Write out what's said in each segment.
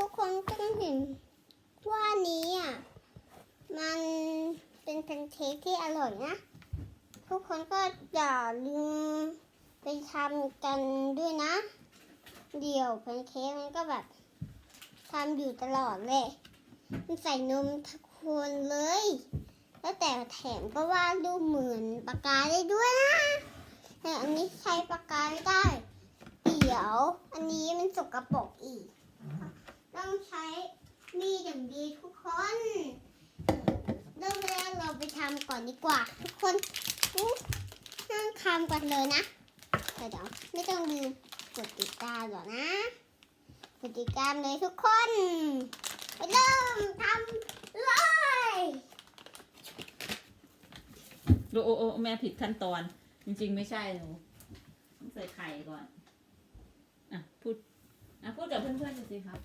ทุกคนต้องเห็นว่านี้อะ มันเป็นแพนเค้กที่อร่อยนะ ทุกคนก็อย่าลืมไปทำกันด้วยนะ เดี๋ยวแพนเค้กมันก็แบบทำอยู่ตลอดเลยมันใส่นมทุกคนเลย แล้วแต่แถมก็วาดรูปเหมือนปากกาได้ด้วยนะ แต่อันนี้ใช้ปากกาไม่ได้ เดี๋ยว อันนี้มันสกรปรกอีก ต้องใช้มีดอย่างดีทุกคนเริ่มแรกเราไปทำก่อนดีกว่า ทุกคนอุ๊ยนั่งทำกันเลยนะเดี๋ยวไม่ต้องลืมกดติดตามหรอกนะกดติดตามเลยทุกคน ไปเริ่มทำเลยดูโอ้โอแม่ผิดขั้นตอน จริง ๆ ไม่ใช่หนูต้องใส่ไข่ก่อน อะพูด อะพูดกับเพื่อนๆดูสิครับ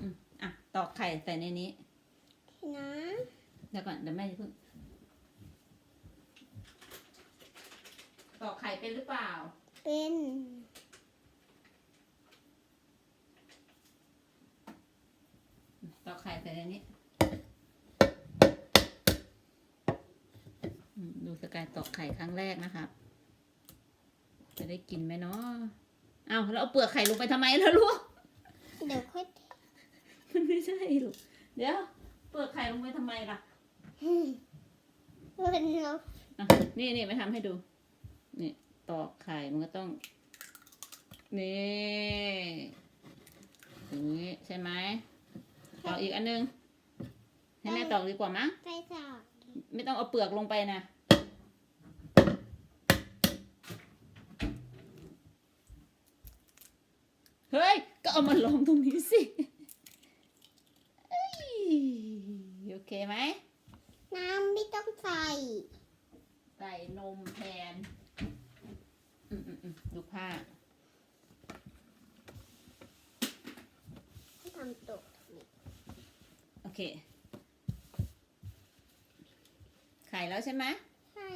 อืมอะ ตอกไข่ใส่ในนี้ นะเดี๋ยวก่อนเดี๋ยวแม่จะเพิ่งตอกไข่เป็นหรือเปล่า เป็นตอกไข่ใส่ในนี้อืมดูสกายตอกไข่ครั้งแรกนะครับจะได้กินไหมเนาะเอาวแล้วเอาเปลือกไข่ลงไปทำไมล่ะลูก เดี๋ยวค่อยมันไม่ ใช่ลูกเดี๋ยว เปลือกไข่ลงไปทำไมล่ะเป็นเราอะนี่นี่มาทำให้ดู นี่ตอกไข่มันก็ต้อง นี่อย่างนี้ใช่ไหมตอกอีกอันนึง ให้แม่ตอกดีกว่ามั้ง ไปจากไม่ต้องเอาเปลือกลงไปนะ เฮ้ย ก็เอามาลองตรงนี้สิเอ้ยโอ เคไหม น้ำไม่ต้องใส่ ใส่นมแทนอืมอืมอืมดูผ้าทำตกโอเค ไข่แล้วใช่ไหมใช่